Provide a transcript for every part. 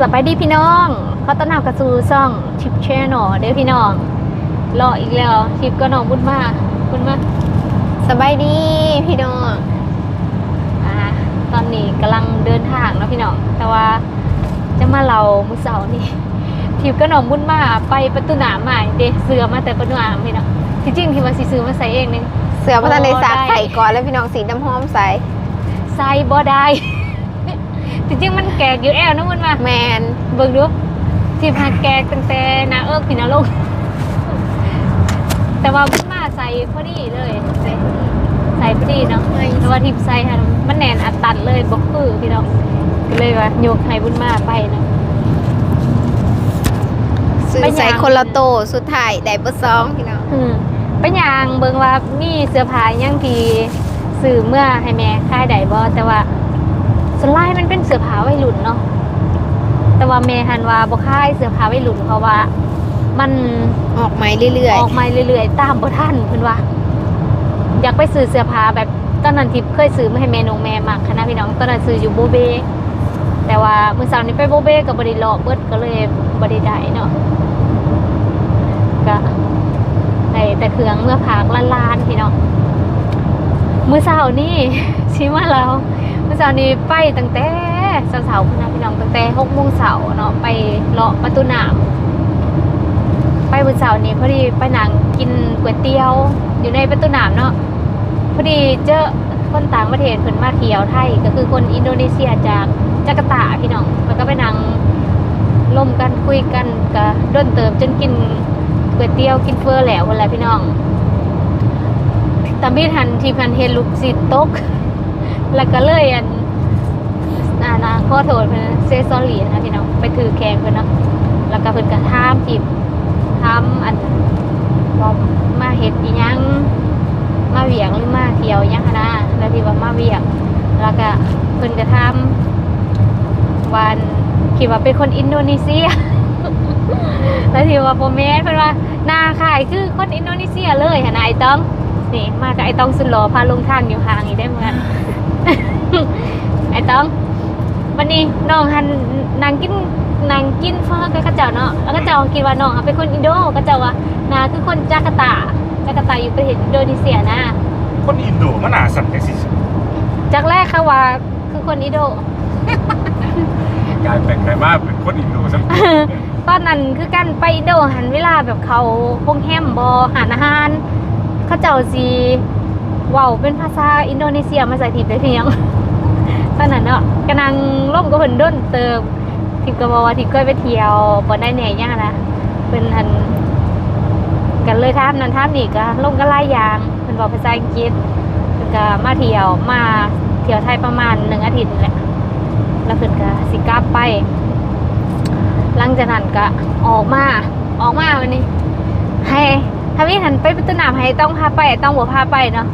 สบายดีพี่น้องเขาต้อนรับกระซูซ่องทิปแชนแนลเด้อพี่น้อง รออีกแล้วทิปก็น้องบุญมากบุญมากสบายดีพี่น้องอ่าตอนนี้กำลังเดินทางเนาะพี่น้อง แต่ว่าจะมาเรามื้อเสาร์นี่ทิปก็น้องบุญมาไปประตูหนามใหม่เด้เสือมาแต่ประตูหนามพี่น้องที่จริงที่ว่าสิซื้อมาใส่เองนึงเสือพัฒนาในสาดโอ้ได้ไข่ก่อนแล้วพี่น้องสีน้ำหอมใสใส่บ่ได้ที่ จริงมันแกกอยู่แอวนะบุญมาแมนเบิ่งดูที่พาแกกตั้งแต่หนาเอิกพี่นาลง แต่ว่ามันมาใส่พอดีเลย ใส่ใส่พอดีเนาะแต่ว่าทิพใส่ค่ะมันแน่นอัดตัดเลยบอกคือพี่น้องก็เลยว่าโยกให้บุญมาไปเนาะซื้อไปย่างใส่คนละโตสุดท้ายได้เบอร์สองพี่น้องอืมไปยางเบิ่งว่ามีเสื้อผ้ายังที่ซื้อเมื่อให้แม่ค่ายใดบ่แต่ว่า ส่วนไล่มันเป็นเสื้อผ้าวัยรุ่นเนาะแต่ว่าแม่หันว่าบ่ค่ายเสื้อผ้าวัยรุ่นเพราะว่า มันออกใหม่เรื่อยออกมาเรื่อยๆตามบ่ทันเพิ่นว่า อยากไปซื้อเสื้อผ้าแบบตอนนั้นทิพย์เคยซื้อมาให้แม่นงแม่มักคณะพี่น้องตอนนั้นซื้ออยู่โบเบแต่ว่ามื้อเช้านี้ไปโบเบก็บ่ได้เลาะเบิดก็เลยบ่ได้ได้เนาะก็ได้แต่เครื่องเมื่อผากล้านๆพี่น้องมื้อเช้านี้ชิมาแล้วมื้อ เช้านี้ไปตั้งแต่เช้าๆพุ่นนะพี่น้องตั้งแต่6โมงเช้าเนาะไปเลาะประตูน้ำไปวันเสาร์นี้พอดีไปนังกินก๋วยเตี๋ยวอยู่ในประตูน้ำเนาะพอดีเจอคนต่างประเทศเพิ่นมาเที่ยวไทยก็คือคนอินโดนีเซียจากจาการ์ตาพี่น้องมันก็ไปนั่งล่มกันคุยกันก็ด้นเติมจนกินก๋วยเตี๋ยวกินเฟอร์แล้วคนละพี่น้องตามพี่ทันทีพันเห็นลูกศิษย์ตก แล้วก็เลยอัน อานาขอโทษเพิ่นเซซอรี่นะพี่น้องไปถือแขงเพิ่นเนาะแล้วก็เพิ่นก็ถามทีมทำอันบอมาเห็ดอีหยังมาเวียงหรือมาเที่ยวยังหั้นะแล้วที่ว่ามาเวียง แล้วก็เพิ่นจะทำวันคิดว่าเป็นคนอินโดนีเซีย แล้วที่ว่าโปแมนเพิ่นว่าหน้าขายคือคนอินโดนีเซียเลยหนะไอ้ต้องนี่มากับไอ้ต้องสุดหล่อพาลงทางอยู่ห่างอีกได้เหมือนกันไอ้ต้อง วันนี้น้องหันนางกินนางกินเฟอกับกระเจ้าเนาะแล้วก็เจ้าคิดว่าน้องอะเป็นคนอินโดก็เจ้าว่านาคือคนจาการ์ตาจาการ์ตาอยู่ประเทศอินโดนีเซียนะ คนอินโดมันหนาสั่นแค่สิจากแรกเขาว่าคือคนอินโดกลายเป็นไปมาเป็นคนอินโดซะตอนนั้นคือกันไปอินโดหันเวลาแบบเขาพงแฮมบอหารอาหารเขาเจ้าสีเว้าเป็นภาษาอินโดนีเซียมาใส่ทิพย์ได้เพียง ตอนนั้นเนาะกำลังล่มก็เพิ่นด้นเติมทิพย์ก็บอกว่าทิพย์เคยไปเที่ยวบ่ได้แหน่ย่างนะเป็นหันกันเลยท่ามนั้นท่ามนี่ก็ล่มก็ไล่ยางเพิ่นบอกภาษาอังกฤษเพิ่นก็มาเที่ยวมาเที่ยวไทยประมาณหนึ่งอาทิตย์นี่แหละแล้วเพิ่นก็สิกลับไป หลังจากนั้นก็ออกมาออกมาวันนี้ ให้ถ้าพี่หันไปประตูน้ำให้ต้องพาไปต้องบ่พาไปเนาะ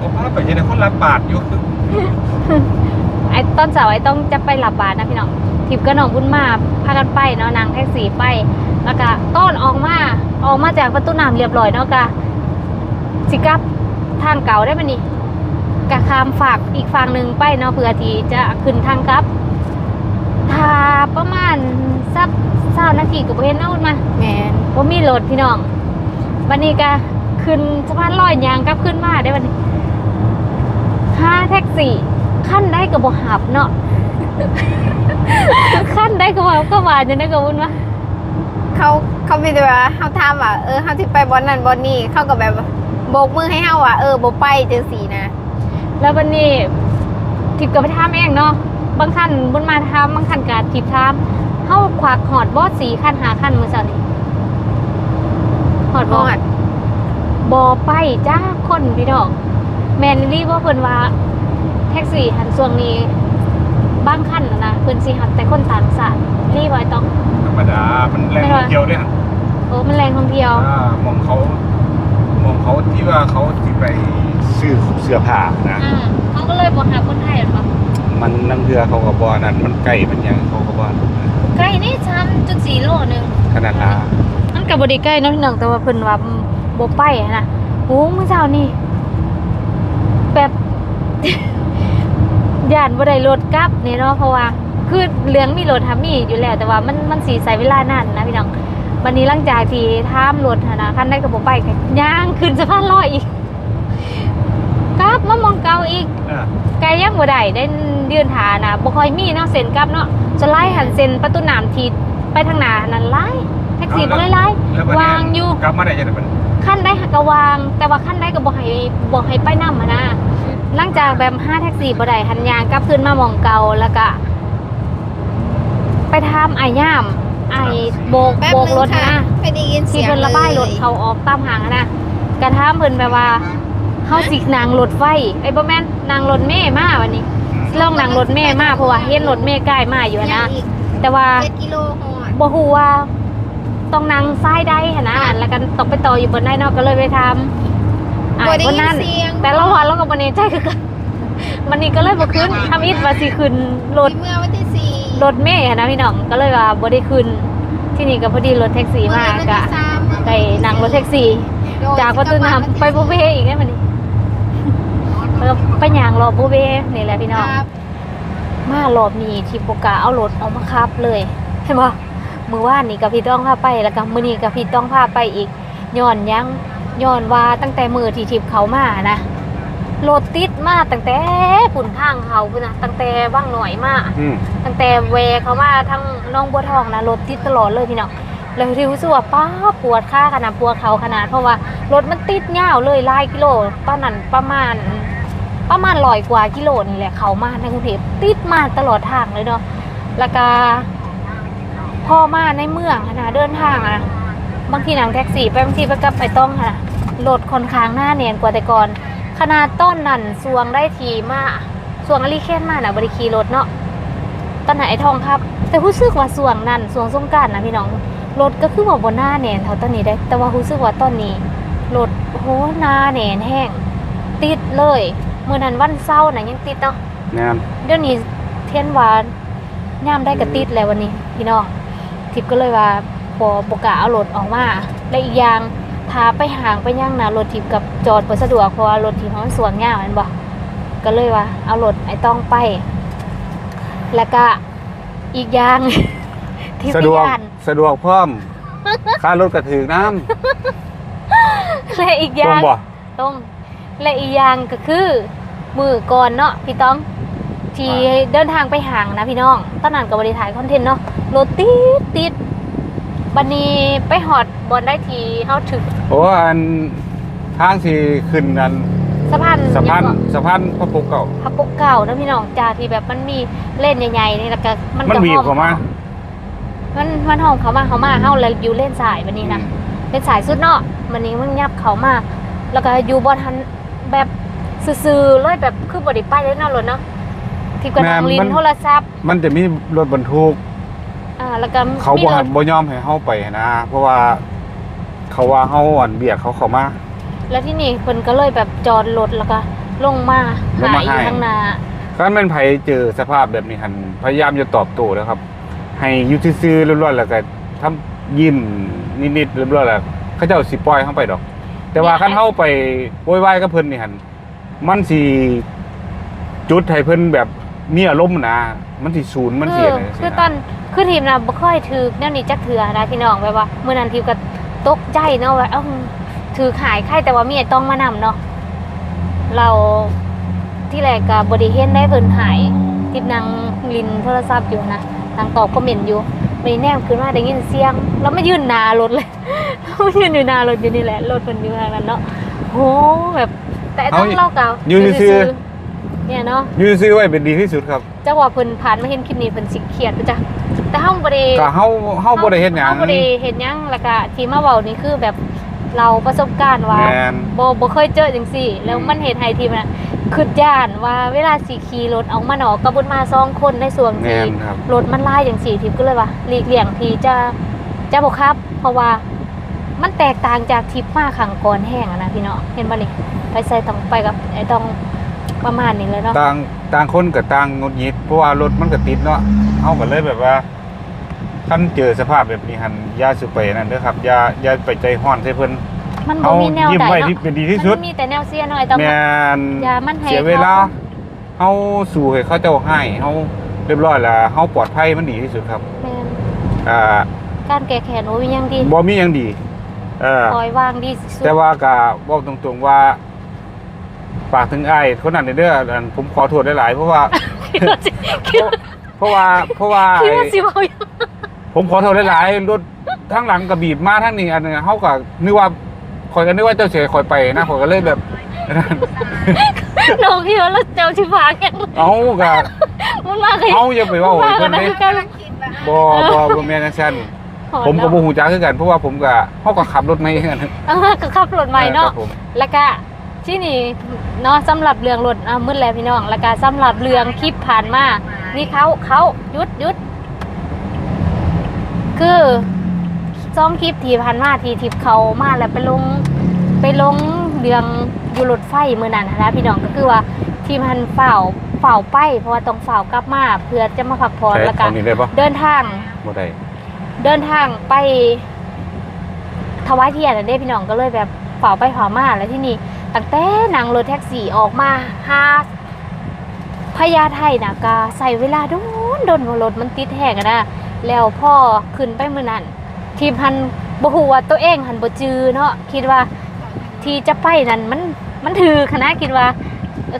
ผมพาไปยังไงคนรับบาทอยู่ ไอ้ต้นเสาร์ไอ้ต้องจะไปหลับบาทนะพี่น้องทิพย์กับน้องบุญมาพากันไปเนาะนางแท็กซี่ไปแล้วก็ต้นออกมาออกมาจากประตูน้ำเรียบร้อยเนาะกะสิกลับทางเก่าได้ไหมนี่กะข้ามฝากอีกฝั่งหนึ่งไปเนาะเพื่อที่จะขึ้นทางกลับถ้าประมาณสักสานาทีกับเห็นเอามาๆแมนว่ามีรถพี่น้องวันนี้ก็ขึ้นสะพานลอยยางกลับขึ้นมาได้วันนี้ห้าแท็กซี่ ขั้นได้กับบหับเนาะขั้นได้กับบหับก็มาจะได้กับวุ้นวะเขาเขาไม่ได้ว่าเขาถามว่าเออเขาที่ไปบอลนั่นบอลนี่เขาก็แบบโบกมือให้เฮาว่าเออโบไปจังสีนะ แล้ววันนี้ทิพย์ก็ไปทำเองเนาะบางคันบุญมาทำบางคันกาทิพย์ทำเข้าขวากหอดบอสสีคันหาคันมือสันนี่หอดฮบออสดบอไปจ้าคนพี่น้องแมนรีว่าเพิ่นว่าแท็กซี่หันส่วงนี้บางคันน่ะนะเพิ่นสิหักแต่คนต่างชาติรีบอยต้อง ธรรมดา มันแรงท่องเที่ยวด้วยฮะโอ้มันแรงท่องเที่ยวอ่ามองเขามองเขาที่ว่าเขาที่ไปซื้อเสื้อผ้านะ อ่าเขาก็เลยบอกหาคนไทยเหรอมันนั่งเรือเขาก็บอนั่นมันไก่มันยังเขาก็บอใกล้นี่ซ้ำจุดสี่โลหนึง ขนาดลามันกับบริใกล้เนาะพี่น้องแต่ว่าเพิ่นว่าบ่ไปอะนะโอ้มื้อเช้านี่แบบ ย่านบ่ได้รถกลับนี่เนาะเพราะว่าคือคือเรื่องมีรถทามีอยู่แล้ว แต่ว่ามันมันสีใส่เวลานานนะพี่น้องวันนี้หลังจากที่ท่ามรถหั้นนะขั้นได้กับผมไปกันย่างขึ้นสะพานลอยอีกกลับมามองเกาอีกเออไกลยังบ่ได้ได้ยืนหานะบ่ค่อยมีเนาะเซ็นกลับเนาะจะไล่หันเซ็นประตูน้ำทีไปทางหน้านั่นไล่แท็กซี่บ่ได้ไล่แล้วบัดนี้วางอยู่กลับมาได้จังได๋มันขั้นได้หักกะวาง แต่ว่าขั้นได้ก็บ่ให้บ่ให้ไปนำหั้นนะ หลังจากแบบ5แท็กซี่บ่ได้หันยางกลับขึ้นมาหมองเก่าแล้วก็ ไปทำไอ้ย่ามไอ้โบกแป๊บโบกนึงรถค่ะนะไม่ได้ยินเสีที่ยงเพิ่นระบายรถลเขาออกตามหางอะนะกระทำเพิ่นแบบว่าเฮาสินางรถไฟไอ้บ่แม่นนางรถเมย์มาวันนี้ลองนางรถเมย์มาเพราะว่าเห็นรถเมย์ใกล้มาอยู่อะยันะงอีกแต่ว่า เจ็ดกิโลหอดบ่ฮู้ว่าต้องนั่งซ้ายได้หั่นนะแล้วก็ต้องไปต่ออยู่บนได้เนาะก็เลยไปทำอ่า บ่ได้บนยินนั้นเสียง แต่ละวันเราก็บ่แน่ใจคือกันวันนี้ก็เลยบ่ขึ้นทำอิดว่าสิขึ้นรถ ที่เมื่อวันที่สี่รถเมย์หั่นนะพี่น้องก็เลยว่าบ่ได้ขึ้นที่นี่ก็พอดีรถแท็กซี่มาวันก็ที่สามได้นั่งรถแท็กซี่ จากประตูน้ำไปบูเบอีกได้มันนี่เออไปย่างรอบูเบนี่แหละพี่น้องครับมารอบนี้ที่โปกล้าเอารถเอามาขับเลยเห็นปะมือว่านนี่กับพี่ต้องพาไปแล้วก็มือนี้กับพี่ต้องพาไปอีกย้อนยัง ย้อนว่าตั้งแต่มือที่ทิพเขามานะรถติดมาตั้งแต่ปุ่นทางเขาพุ่นนะตั้งแต่ว่างหน่อยมาอืมตั้งแต่เวเขามาทั้งน้องบัวทองนะรถติดตลอดเลยพี่น้องเลยที่รู้สึกว่าป้าปวดขาขนาดปวดเขาขนาดเพราะว่ารถมันติดยาวเลยหลายกิโลตอนนั้นประมาณ ประมาณร้อยกว่ากิโลนี่แหละเขามาในกรุงเทพติดมาตลอดทางเลยเนาะแล้วก็พอมาในเมืองอะนะเดินทางอะนะ บางทีนั่งแท็กซี่ไปบางทีไปกลับไปต้องค่ะนะรถค่อนข้างหน้าเนียนกว่าแต่ก่อน ขนาดต้นนั่นสวงได้ทีมาสวงอลีเคนมาน่ะบริคีรถเนาะตอนไหนไอ้ทองครับ แต่รู้สึกว่าสวงนั่นสวงสงกรารนะพี่น้องรถก็คือว่าบนหน้าเนียนเท่าตอนนี้ได้ แต่ว่ารู้สึกว่าตอนนี้รถโหหน้าเนียนแห้งติดเลยเมื่อนั้นวันเสาร์น่ะยังติดเนาะงามเดี๋ยวนี้เทียนหวานย่ามได้กระติดแล้ววันนี้ พี่น้องทิพย์ก็เลยว่า พอปกล้าเอารถออกมาและอีกอย่างพาไปห่างไปย่างนะรถทิพย์กับจอดบ่สะดวกเพราะว่ารถทิพย์มันสวนง่ายแมันบ่ก็เลยว่า เอารถไอ้ต้องไป แล้วก็อีกอย่างที่สะพิดวกยานสะดวกพร้อมค่ารถก็ถือน้ำและอีกอตรย่างงบ่ตรงและอีกอย่างก็คือมือก่อนเนาะพี่ต้องที่เดินทางไปห่างนะพี่น้องตอนนั้นกับบริถ่ายคอนเทนต์เนาะรถติดติด บันนี้ไปหอดบอลได้ทีเขาถึงโอ้อันทางสิขึ้นอันสะพานสะพานยังบ่สะพานพระปกเก่า พับปกเก่านะพี่น้องจากที่แบบมันมีเล่นใหญ่ๆนี่แล้วก็มันมันก็บีบเข้ามามันมันห้องเขามาเขามาเฮาแล้วอยู่เล่นสายวันนี้นะเล่นสายสุดเนาะวันนี้มันยับเขามาแล้วก็อยู่บอทันแบบซื่อๆเลยแบบคือบไดิไปเลยเนาะรถเนาะที่กระดังลินโทรศัพท์ มันจะมีรถบรรทุก อ่าแล้วก็เขามีบ่รให้ถบ่ยอมให้เฮาไปนะ เพราะว่าเขาว่าเฮาอ่อนเบียดเขาเข้ามา แล้วที่นี่เพิ่นก็เลยแบบจอดรถแล้วก็ลงมาลงหามาอยู่ให้ข้างหน้าถ้าแม่นไผเจอสภาพแบบนี้หันพยายามจะตอบโต้นะครับ ให้อยู่ซื่อๆเรียบร้อยแล้วก็ทำยิ้มนิดๆเรียบร้อยแล้วเขาเจ้าสิปล่อยเฮาไปดอก แต่ว่าคันเฮาไปโวยวายกับเพิ่นนี่หันมันสิจุดให้เพิ่นแบบ มีอารมณ์นะมันสิศูนย์มันเอเสียอเลยสิคือนะตอนคือทีมน่ะบ่ค่อยถือแนวนี้จักเถื่อนะพี่น้องแบบว่ามื้อนั้นทีมก็ตกใจเนาะว่าเอ้าถือขายไข่แต่ว่ามีไอ้ต้องมานำเนาะเราที่แรกก็บ่ได้เห็นได้เพิ่นหายติดนางลินโทรศัพท์อยู่นะนางตอบคอมเมนต์อยู่ไม่แนมขึ้นมาได้ยินเสียง แล้วมายืนหน้ารถเลยมายืนอยู่หน้ารถอยู่นี่แหละรถเพิ่นอยู่ทางนั้นเนาะโหแบบแต่ไอ้ต้องเล่าเก่ายืนซื่อ เนี่ยเนาะยืนซื่อไว้เป็นดีที่สุดครับจังหวะเพิ่นผ่านมาเห็นคลิปนี้เพิ่นสิเครียดไปจ้ะแต่เฮาบ่ได้ก็เฮาเฮาบ่ได้เฮ็ดหยังเฮาบ่ได้เฮ็ดหยังแล้วก็ที่มาเว้านี่คือแบบเราประสบการณ์ว่าแม่นบ่บ่เคยเจอจังซี่ แล้วอืมมันเฮ็ดให้ทีมน่ะคิดย่านว่าเวลาสิขี่รถออกมาหนอกกระบุญมาสองคนในส่วนแม่ที่นครับรถมันลายจังซี่ทีมก็เลยว่าหลีกเลี่ยงที่จะจะบ่ครับ เพราะว่ามันแตกต่างจากทริปมาขังก่อนแห้งอะนะพี่เนาะเห็นบ่นี่ไปใส่ต้องไปกับไอ้ต้อง ประมาณนี้เลยเนาะต่างต่างคนกับต่างงดหงิดเพราะว่ารถมันก็ติดเนาะเฮาก็เลยแบบว่าคันเจอสภาพแบบนี้หันอย่าสุไปนั่นเด้อครับอย่าอย่าไปใจร้อนใส่เพิ่นมันบ่เอามีแนวยิ้มใดไว้เนาะที่เป็นดีที่สุด มันมีแต่แนวเสียหน่อยต้องแม่นอย่ามันให้ เสียเวลาเขาเฮาสู่ให้เขาเจ้าให้เฮาเรียบร้อยแล้วเฮาปลอดภัยมันดีที่สุดครับ แม่นอ่าการแก้แค้นโอ้ยยังดีบ่มีหยังดีเออปล่อยวางดีสุดแต่ว่าก็บอกตรงๆว่า ฝากถึงไอ้ายคนนั้นเด้ออันผมขอโทษหลายๆเพราะว่า คิดว่าสิคิดว่าเพราะว่าเพราะว่าคิดไอ้ว่าสิเว้าอยู่ผมขอโทษหลายๆรถทั้งหลังก็บีบมาทั้งนี้อันนึงเฮาก็นึกว่าข่อยก็นึกว่าเจ้าเสียข่อยไปนะข่อยก็เลยแบบนั่นน้องคิดว่าเราเจ้าชิฟาแกงเอาก็มันมาคือเอาอย่าไปเว้ามันให้มากัเพิ่นนนะเด้คือกันคิดว่าบ่บ่บ่แม่นจังซั่นผมก็บ่ฮู้จักคือกันเพราะว่าผมก็เฮาก็ขับรถไม่คือกันเออก็ขับรถใหม่เนาะครับผม แล้วก็ ที่นี่เนาะสำหรับเรื่องรถอะมืดแล้วพี่น้องแล้วก็สำหรับเรื่องคลิปผ่านมา นี่เขาเขาหยุดหยุด คือซ่องคลิปที่ผ่านมาที่ทิปเขามาแล้วไปลงไปลงเรื่องอยู่รถไฟมือนั้นหั้นนะพี่น้องก็คือว่าทีมหันเฝ้าเฝ้าไป เพราะว่าต้องเฝ้ากลับมาเพื่อจะมาพักผ่อนใช้แล้วตก็อนนี้ได้ปะเดินทางบ่ได้เดินทางไปถวายเทียนนะเด้พี่น้องก็เลยแบบเฝ้าไปเฝ้ามาแล้วที่นี่ ตั้งแต่นางรถแท็กซี่ออกมาหาพญาไทนะกาใส่เวลาโดนโดนรถมันติดแหกนะแล้วพ่อขึ้นไปมือนั้นทีมหันบ่ฮู้ว่าตัวเองหันบ่จือเนาะคิดว่าที่จะไปนั่นมันมันถือคณะคิดว่า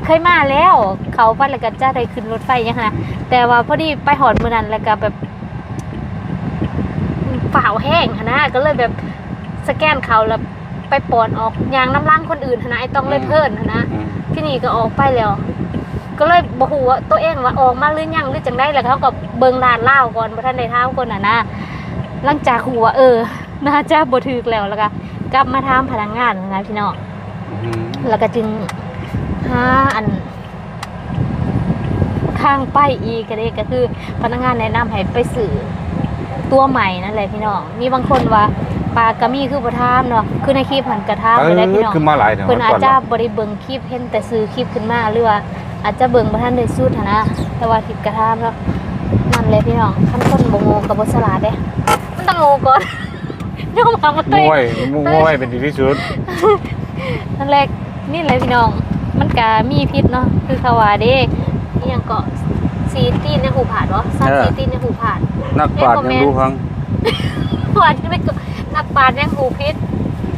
เคยมาแล้ว เขาไปแล้วก็จะได้ขึ้นรถไฟยังไงแต่ว่าพอดีไปหอดมือนั้นแล้วก็แบบฝ่าวแห้งหั้นนะก็เลยแบบสแกนเขาแล้ว ไปปอนออกยางน้ำล้างคนอื่นหั้นนะไอ้ต้องเลยเพิ่นหั้นนะ อืมที่นี่ก็ออกไปแล้ว ก็เลยบอกว่าตัวเองว่าออกมาหรือยังหรือจังได้แล้วเขาก็เบิ่งลานเล่าวก่อนบ่ทันได้ท้ามก่อนน่ะนะหลังจากหัวาเออ น่าจะบ่ถูกแล้วแล้วก็กลับมาถามพนักงานนะพี่น้องอืมแล้วก็จึงหาอันข้างไปอีกก็ได้ก็คือพนักงานแนะนำให้ไปสื่อตัวใหม่นั่นแหละพี่น้องมีบางคนว่า ปลากระมีคือบ่ทามเนาะคือในคลิปหันกระทามเอไปได้พี่อน้องคือมาหลายเถอะเพิ่นอาจก่อนจะเนาะบ่ได้เบิ่งคลิปเห็นแต่ซื้อคลิปขึ้นมาหรือว่าอาจจะเบิ่งบ่ทันได้สุดหั้นนะแต่ว่าคลิปกระทามเนาะนั่นแหละพี่น้องคันคนบ่โง่ก็บ่ฉลาดเด้มันต้องโง่ก่อนยอมรับว่าตัวมเองวยมวยเป็นดีที่สุดนั่นแหละนี่แหละพี่น้อง มันก็มีพิษเนาะคือเขาว่าเด้อีหยังเกาะสีตีนในหูผาดวะสัตว์เออสีตีนในหูผาดนักปราชญ์ยังรู้พังหวานไม่ก็ นักปราชญ์ยังหูพิษ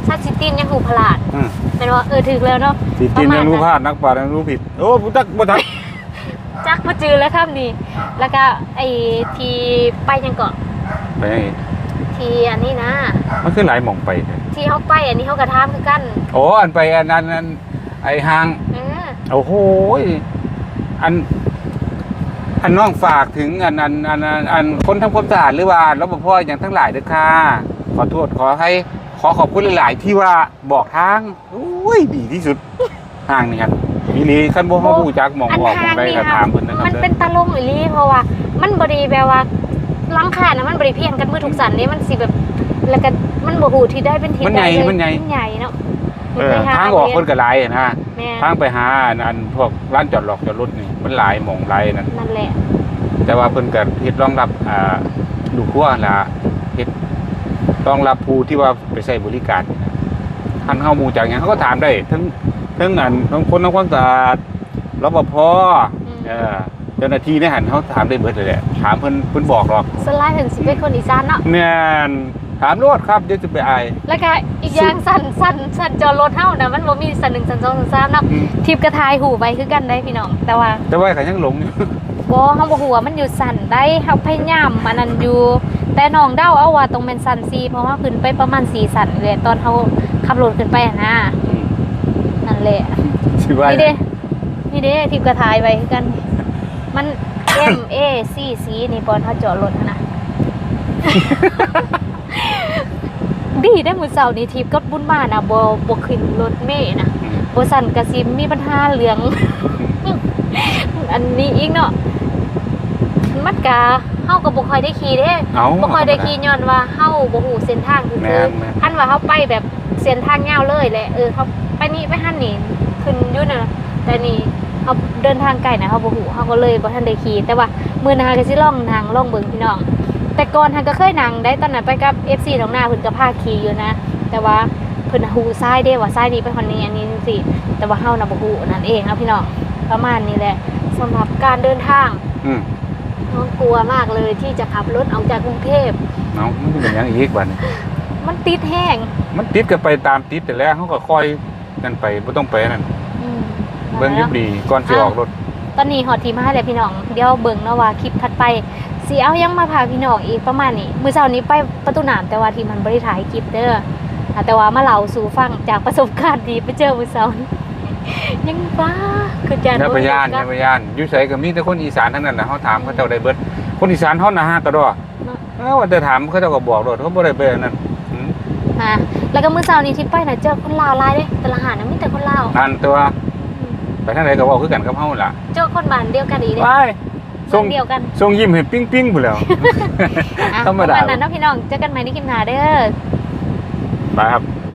สัตว์สีตีนยังหูผลาดอืมเป็นว่าเออถึกแล้วเนาะสิตินยังรู้พลาดนักปราชญ์ยังรู้ผิด โอ้บ่จักบ่ทัก จักมาจือแล้วครับนี่ แล้วก็ไอ้ทีไปยังเกาะไปยังอีกทีอันนี้นะ มันคือหลายหม่องไปแท้ที่เขาไปอันนี้เขากระทำคือกันโอ้อันไปอันนั้นอันไอ้ห้าง เออโอ้โหยอัน อันน้องฝากถึงอันอันอันอันอันคนทำความสะอาดหรือว่ารปภอย่างทั้งหลายเด้อค่ะ ขอโทษขอให้ขอขอบคุณหลาย ๆ ที่ว่าบอกทางโอ้ยดีที่สุดห้างนี่ครับทีนี้ขั้นบ่ฮู้รู้จักหมองอันออกหมองทางใดนี่ก็ค่ะถามเพิ่นนะครับมันเด้อเป็นตะลงอีหลีเพราะว่า มันบริแบบว่าหลังคานะมันบริเพียงกันมือทุกสันนี่มันสิแบบแล้วก็มันบ่หูที่ได้เป็นทิศมันใหญ่ได้เลยมันใหญ่ใหญ่เนาะเออทางออกคนก็หลายอะนะแม่ทางไปหาอันอันพวกร้านจอดรถจอดรถนี่มันหลายหมองหลายนั่นนั่นแหละแต่ว่าเพิ่นก็เฮ็ดรองรับอ่าลูกครัวล่ะเฮ็ด รองรับผู้ที่ว่าไปใช้บริการนี่นะท่านเฮาหมู่จากหยังเขาก็ถามได้ ทั้งทั้งอันทั้งคนทั้งความสะอาดรปภเออเจ้าหน้าที่ในหันเขาถามได้เบิดเลยแหละถามเพิ่นเพิ่นบอกหรอกสไลด์ถึงสิเป็นคนอีสานเนาะแม่นถามโลดครับเดี๋ยวจะไปอายแล้วก็อีกอย่างสั่นสั่นสั่นจอรถเฮานะมันบ่มีสั่นหนึ่งสั่นสองสั่นสามเนาะอืมทิปกระทายหูไปคือกันได้พี่น้องแต่ว่า แต่ว่าก็ยังหลงอยู่ บ่เฮาบ่ฮู้ว่ามันอยู่สั่นได้เฮาพยายามอันนั้นอยู่ แต่น้องเดาเอาว่าตรงเป็นสั่น4เพราะว่าขึ้นไปประมาณ4สั่นเลยตอนเฮาขับรถขึ้นไปอะนะอืมนั่นแหละสิว่านี่เด้นี่เด้ทิปกระทายไปคือกัน มัน M A C C นี่ปอนเขาจอดรถนะดีได้มือเสาร์นี้ทิปก็บุญมานะบ่บ่ขึ้นรถเมย์นะอืมบ่สั่นกระซิมมีปัญหาเรื่อง อันนี้อีกเนาะ มันกะเฮาก็บ่ค่อยได้ขี่เด้เอาบ่ค่อยได้ขี่ย้อนว่าเฮาบ่ฮู้เส้นทางคือแม่นแม่น คันว่าเฮาไปแบบเส้นทางยาวเลยแหละเออเขาไปนี่ไปหั่นนี่ขึ้นอยู่น่ะแต่นี่เฮาเดินทางไกลนะเฮาบ่ฮู้เฮาก็เลยบ่ทันได้ขี่แต่ว่ามื้อหน้าก็สิลองนั่งลองเบิ่งพี่น้อง แต่ก่อนทันก็เคยนั่งได้ตอนนั้นไปกับ FC ของหน้าเพิ่นก็พาขี่อยู่นะ แต่ว่าเพิ่นฮู้ซ้ายเด้ว่าซ้ายนี้ไปคนนี้อันนี้จังซี่แต่ว่าเฮาน่ะบ่ฮู้นั่นเองครับพี่น้องประมาณนี้แหละสำหรับการเดินทาง อืม เพราะกลัวมากเลยที่จะขับรถออกจากกรุงเทพเนาะมันเป็นหยังอีกบัดนี้มันติดแห้ง มันติดก็ไปตามติดแต่แล้วเขาก็ค่อยกันไปบ่ต้องไปนั่นอืมเบิ่งอยิบดีก่อนสิออกรถ ตอนนี้หอดทีมาให้เลยพี่น้อง เดี๋ยวเบิ่งเนาะว่าคลิปถัดไปสีเอายังมาพาพี่น้องอีกประมาณนี้ มื้อเช้านี้ไปประตูน้ำแต่ว่าที่มันบ่ได้ถ่ายคลิปเด้ออะแต่ว่ามาเล่าสู่ฟังจากประสบการณ์ดีไปเจอมื้อเช้านี้ ยังบ้าคือจันอย่าไปย่านอย่าไปย่านอยู่ไสก็มีแต่คนอีสานทั้งนั้นน่ะเฮาถามเขาเจ้าได้เบิดคนอีสานเฮาน่ะฮะกระดอเออว่าแต่ถามเขาเจ้าก็บอกรถเขาบ่ได้ไปอันนั้นอืมอะแล้วก็มื้อเช้านี้ที่ไปน่ะเจอคนลาวหลายเด้แต่ละหาดน่ะมีแต่คนลาวอันแต่ว่าไปทางไหนก็เว้าคือกันกับเฮาล่ะ เจอคนบ้านเดียวกันอีกเด้ไปส่ส่งงเดียวกันส่งยิ้มให้ปิ้งๆพุ่นแล้วอะธรรมดาประมาณนั้นเนาะพี่น้องเจอกันใหม่ในคลิปหน้าเด้อไปครับ